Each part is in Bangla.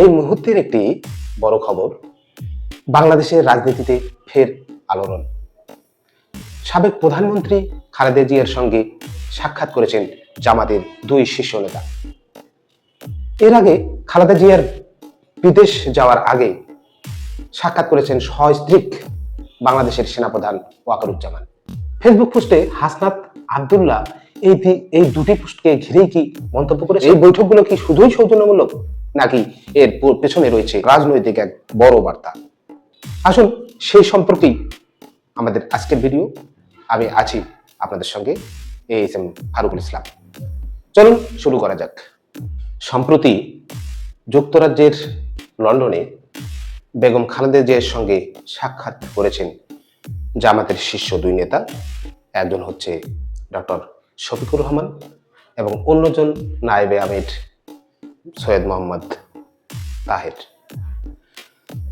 এই মুহূর্তের একটি বড় খবর, বাংলাদেশের রাজনীতিতে ফের আলোড়ন। সাবেক প্রধানমন্ত্রী খালেদা জিয়ার সঙ্গে সাক্ষাৎ করেছেন জামাতের দুই শীর্ষ নেতা। এর আগে খালেদা জিয়ার বিদেশ যাওয়ার আগে সাক্ষাৎ করেছেন সস্ত্রীক বাংলাদেশের সেনাপ্রধান ওয়াকারুজ্জামান। ফেসবুক পোস্টে হাসনাত আবদুল্লাহ এই এই দুটি পোস্টকে ঘিরেই কি মন্তব্য করেছে এই বৈঠকগুলো কি শুধুই সৌজন্যমূলক? নাকি এর পেছনে রয়েছে রাজনৈতিক এক বড় বার্তা। আসুন সেই সম্পর্কেই আমাদের আজকের ভিডিও। আমি আছি আপনাদের সঙ্গে A S M Farukul Islam. চলুন শুরু করা যাক। সম্প্রতি যুক্তরাজ্যের লন্ডনে বেগম খালেদা জিয়ার সঙ্গে সাক্ষাৎ করেছেন জামাতের শীর্ষ দুই নেতা। একজন হচ্ছে ডক্টর শফিকুর রহমান এবং অন্যজন নায়েবে আমির সৈয়দ মোহাম্মদ তাহের।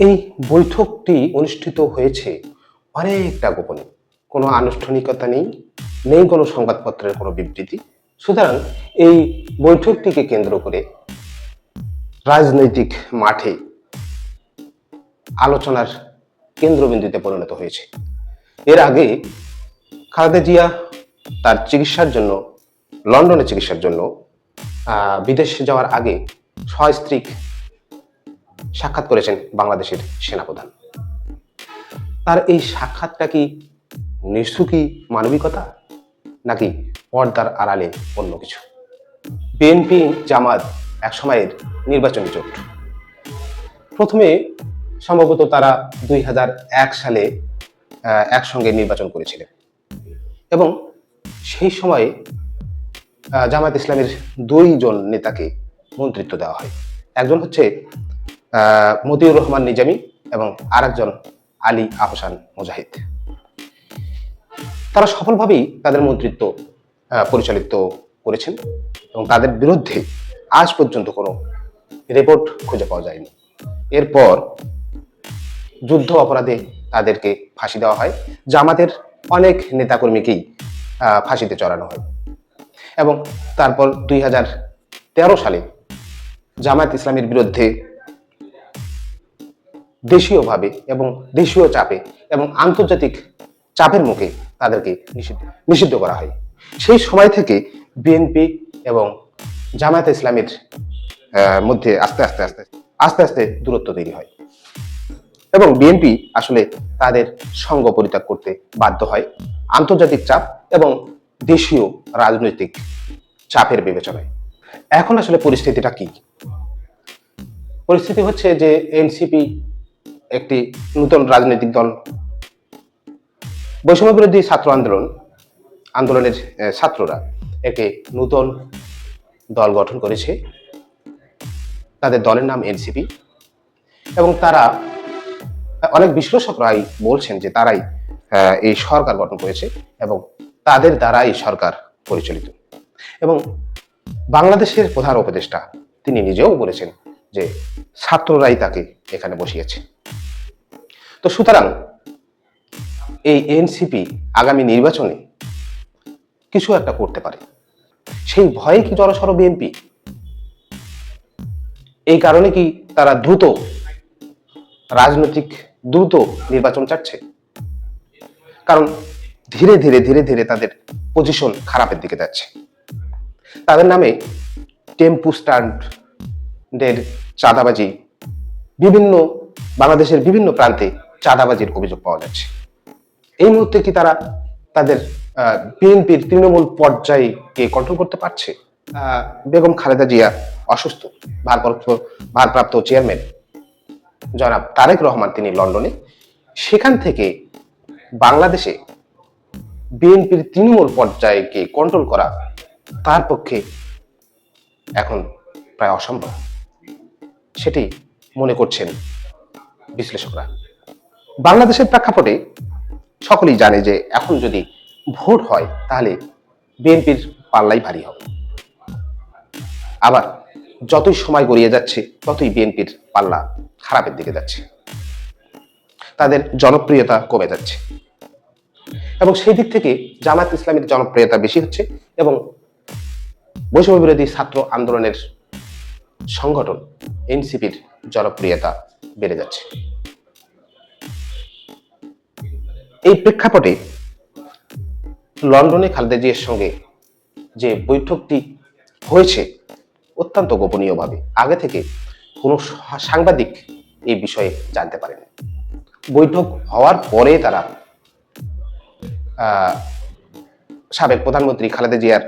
এই বৈঠকটি অনুষ্ঠিত হয়েছে অনেকটা গোপনে। কোনো আনুষ্ঠানিকতা নেই নেই কোনো সংবাদপত্রের কোনো বিবৃতি। সুতরাং এই বৈঠকটিকে কেন্দ্র করে রাজনৈতিক মাঠে আলোচনার কেন্দ্রবিন্দুতে পরিণত হয়েছে। এর আগে খালেদা জিয়া তার চিকিৎসার জন্য, লন্ডনে চিকিৎসার জন্য বিদেশ যাওয়ার আগে সস্ত্রীক সাক্ষাৎ করেছেন বাংলাদেশের সেনাপ্রধান। তার এই সাক্ষাৎটা কি নিঃসুকি মানবিকতা, নাকি পর্দার আড়ালে অন্য কিছু? বিএনপি জামাত এক সময়ের নির্বাচনী জোট। প্রথমে সম্ভবত তারা দুই হাজার এক সালে একসঙ্গে নির্বাচন করেছিলেন। এবং সেই সময়ে জামায়াত ইসলামের দুইজন নেতাকে মন্ত্রিত্ব দেওয়া হয়। একজন হচ্ছে মতিউর রহমান নিজামী এবং আরেকজন আলী আহসান মুজাহিদ। তারা সফলভাবেই তাদের মন্ত্রিত্ব পরিচালিত করেছেন এবং তাদের বিরুদ্ধে আজ পর্যন্ত কোনো রিপোর্ট খুঁজে পাওয়া যায়নি। এরপর যুদ্ধ অপরাধে তাদেরকে ফাঁসি দেওয়া হয়। জামাতের অনেক নেতাকর্মীকেই ফাঁসিতে চড়ানো হয়। এবং তারপর দুই তেরো সালে জামায়াত ইসলামের বিরুদ্ধে দেশীয়ভাবে এবং দেশীয় চাপে এবং আন্তর্জাতিক চাপের মুখে তাদেরকে নিষিদ্ধ নিষিদ্ধ করা হয়। সেই সময় থেকে বিএনপি এবং জামায়াত ইসলামের মধ্যে আস্তে আস্তে আস্তে আস্তে আস্তে দূরত্ব তৈরি হয় এবং বিএনপি আসলে তাদের সঙ্গ পরিত্যাগ করতে বাধ্য হয়। আন্তর্জাতিক চাপ এবং দেশীয় রাজনৈতিক চাপের বিবেচনায়। এখন আসলে পরিস্থিতিটা কি? পরিস্থিতি হচ্ছে যে এনসিপি একটি নতুন রাজনৈতিক দল। বৈষম্য বিরোধী ছাত্র আন্দোলন, আন্দোলনের ছাত্ররা একটি নতুন দল গঠন করেছে। তাদের দলের নাম এনসিপি এবং তারা অনেক বিশ্লেষকরাই বলছেন যে তারাই এই সরকার গঠন করেছে এবং তাদের দ্বারা এই সরকার পরিচালিত। এবং বাংলাদেশের প্রধান উপদেষ্টা তিনি নিজেও বলেছেন যে ছাত্ররাই তাকে এখানে বসিয়েছে। তো সুতরাং এই এনসিপি আগামী নির্বাচনে কিছু একটা করতে পারে। সেই ভয়ে কি জড়সড় বিএনপি? এই কারণে কি তারা দ্রুত রাজনৈতিক, দ্রুত নির্বাচন চাচ্ছে? কারণ ধীরে ধীরে ধীরে ধীরে তাদের পজিশন খারাপের দিকে যাচ্ছে। তাদের নামে টেম্পু স্ট্যান্ডের চাঁদাবাজি, বিভিন্ন বাংলাদেশের বিভিন্ন প্রান্তে চাঁদাবাজির অভিযোগ পাওয়া যাচ্ছে। এই মুহূর্তে কি তারা তাদের বিএনপির তৃণমূল পর্যায়কে কন্ট্রোল করতে পারছে? বেগম খালেদা জিয়া অসুস্থ, ভারপ্রাপ্ত ভারপ্রাপ্ত চেয়ারম্যান জনাব তারেক রহমান তিনি লন্ডনে। সেখান থেকে বাংলাদেশে বিএনপির তৃণমূল পর্যায়কে কন্ট্রোল করা তার পক্ষে এখন প্রায় অসম্ভব। সেটি মনে করছেন বিশ্লেষকরা। বাংলাদেশের প্রেক্ষাপটে সকলেই জানে যে এখন যদি ভোট হয়, তাহলে বিএনপির পাল্লাই ভারী হবে। আবার যতই সময় গড়িয়ে যাচ্ছে, ততই বিএনপির পাল্লা খারাপের দিকে যাচ্ছে। তাদের জনপ্রিয়তা কমে যাচ্ছে। এবং সেই দিক থেকে জামাত ইসলামের জনপ্রিয়তা বেশি হচ্ছে এবং বৈষম্য বিরোধী ছাত্র আন্দোলনের সংগঠন এনসিপির জনপ্রিয়তা বেড়ে যাচ্ছে। এই প্রেক্ষাপটে লন্ডনে খালেদা জিয়ার সঙ্গে যে বৈঠকটি হয়েছে অত্যন্ত গোপনীয়ভাবে, আগে থেকে কোনো সাংবাদিক এই বিষয়ে জানতে পারেনি বৈঠক হওয়ার পরে তারা সাবেক প্রধানমন্ত্রী খালেদা জিয়ার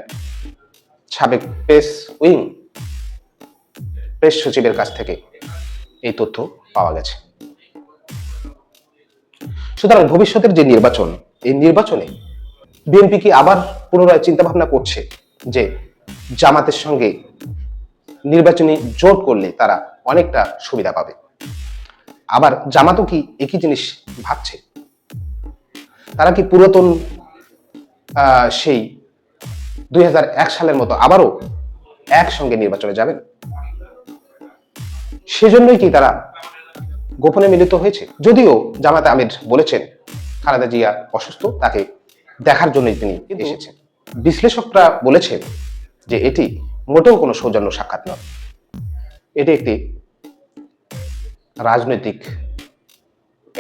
সাবেক প্রেস উইং, প্রেস সচিবের কাছ থেকে এই তথ্য পাওয়া গেছে। সুতরাং ভবিষ্যতের যে নির্বাচন, এই নির্বাচনে বিএনপি কি আবার পুনরায় চিন্তা ভাবনা করছে যে জামাতের সঙ্গে নির্বাচনী জোট করলে তারা অনেকটা সুবিধা পাবে? আবার জামাতও কি একই জিনিস ভাবছে? তারা কি পুরাতন সেই দুই হাজার এক সালের মতো আবারও একসঙ্গে নির্বাচনে যাবেন? সেজন্যই কি তারা গোপনে মিলিত হয়েছে? যদিও জামাতে আমির বলেছেন খালেদা জিয়া অসুস্থ তাকে দেখার জন্যই তিনি এসেছেন। বিশ্লেষকরা বলেছেন যে এটি মোটেও কোনো সৌজন্য সাক্ষাৎ নয়। এটি একটি রাজনৈতিক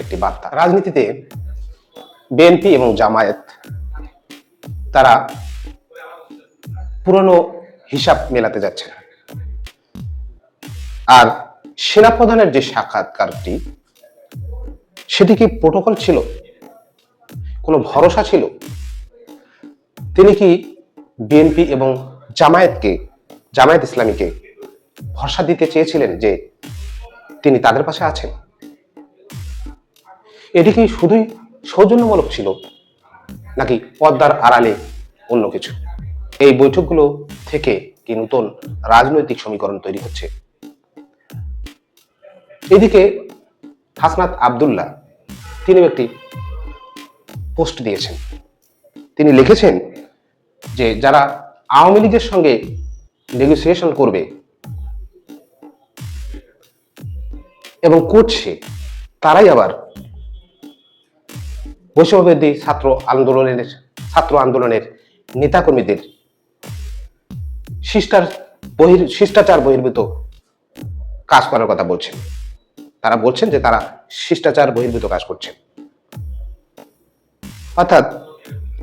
একটি বার্তা। রাজনীতিতে বিএনপি এবং জামায়াত। তারা পুরনো হিসাব মেলাতে যাচ্ছে। না আর সেনাপ্রধানের যে সাক্ষাৎকারটি, সেটি কি প্রোটোকল ছিল? কোনো ভরসা ছিল? তিনি কি বিএনপি এবং জামায়াতকে, জামায়াত ইসলামীকে ভরসা দিতে চেয়েছিলেন যে তিনি তাদের পাশে আছেন? এটি কি শুধুই সৌজন্যমূলক ছিল, নাকি পদ্মার আড়ালে অন্য কিছু? এই বৈঠকগুলো থেকে কি নতুন রাজনৈতিক সমীকরণ তৈরি হচ্ছে? এদিকে হাসনাত আবদুল্লাহ তিনি একটি পোস্ট দিয়েছেন। তিনি লিখেছেন যে, যারা আওয়ামী লীগের সঙ্গে নেগোসিয়েশন করবে এবং করছে, তারাই আবার বৈষম্যবিরোধী ছাত্র আন্দোলনের ছাত্র আন্দোলনের নেতাকর্মীদের শিষ্টার বহির, শিষ্টাচার বহির্ভূত কাজ করার কথা বলছেন। তারা বলছেন যে তারা শিষ্টাচার বহির্ভূত কাজ করছেন। অর্থাৎ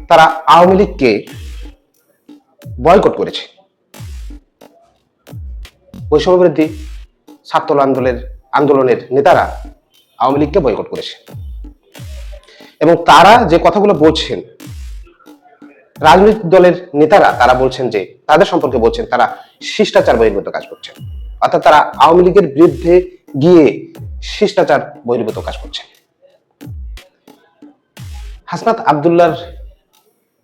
তারা আওয়ামী লীগকে বয়কট করেছে। বৈষম্যবিরোধী ছাত্র আন্দোলনের আন্দোলনের নেতারা আওয়ামী লীগকে বয়কট করেছে। এবং তারা যে কথাগুলো বলছেন, রাজনৈতিক দলের নেতারা তারা বলছেন যে, তাদের সম্পর্কে বলছেন, তারা শিষ্টাচার বহির্ভূত কাজ করছেন। অর্থাৎ তারা আওয়ামী লীগের বিরুদ্ধে গিয়ে শিষ্টাচার বহির্ভূত কাজ করছেন। হাসনাত আবদুল্লার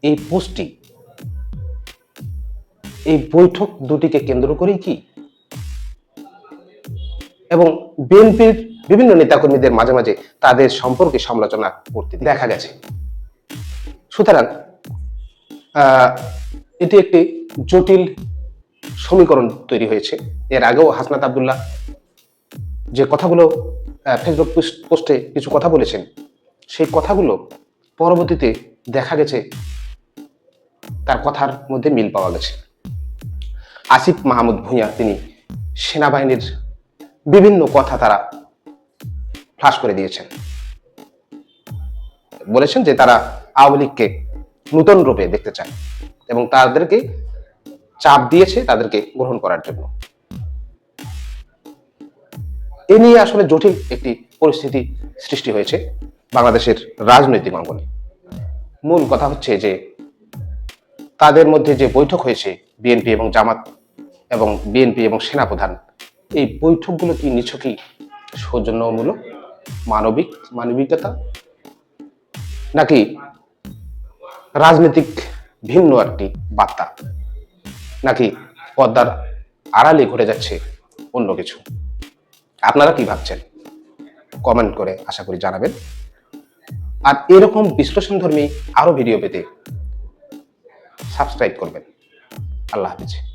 এই পোস্টটি, এই বৈঠক দুটিকে কেন্দ্র করেই কি? এবং বিএনপির বিভিন্ন নেতাকর্মীদের মাঝে মাঝে তাদের সম্পর্কে সমালোচনা করতে দেখা গেছে। সুতরাং এটি একটি জটিল সমীকরণ তৈরি হয়েছে। এর আগেও হাসনাত আবদুল্লাহ যে কথাগুলো ফেসবুক পোস্টে কিছু কথা বলেছেন, সেই কথাগুলো পরবর্তীতে দেখা গেছে, তার কথার মধ্যে মিল পাওয়া গেছে। আসিফ মাহমুদ ভূঁইয়া, তিনি সেনাবাহিনীর বিভিন্ন কথা তারা ফ্লাশ করে দিয়েছেন। বলেছেন যে তারা আওয়ামী লীগকে নূতন রূপে দেখতে চায় এবং তাদেরকে চাপ দিয়েছে তাদেরকে গ্রহণ করার জন্য। এ নিয়ে আসলে জটিল একটি পরিস্থিতি সৃষ্টি হয়েছে বাংলাদেশের রাজনৈতিক অঙ্গনে। মূল কথা হচ্ছে যে তাদের মধ্যে যে বৈঠক হয়েছে বিএনপি এবং জামাত এবং বিএনপি এবং সেনাপ্রধান, এই বৈঠকগুলো কি নিছকই সৌজন্যমূলক? মানবিক, মানবিকতা? নাকি রাজনৈতিক ভিন্ন একটি বার্তা? নাকি পদ্মার আড়ালে ঘটে যাচ্ছে অন্য কিছু? আপনারা কি ভাবছেন? কমেন্ট করে আশা করি জানাবেন। আর এরকম বিশ্লেষণধর্মী আরও ভিডিও পেতে সাবস্ক্রাইব করবেন। আল্লাহ হাফিজ।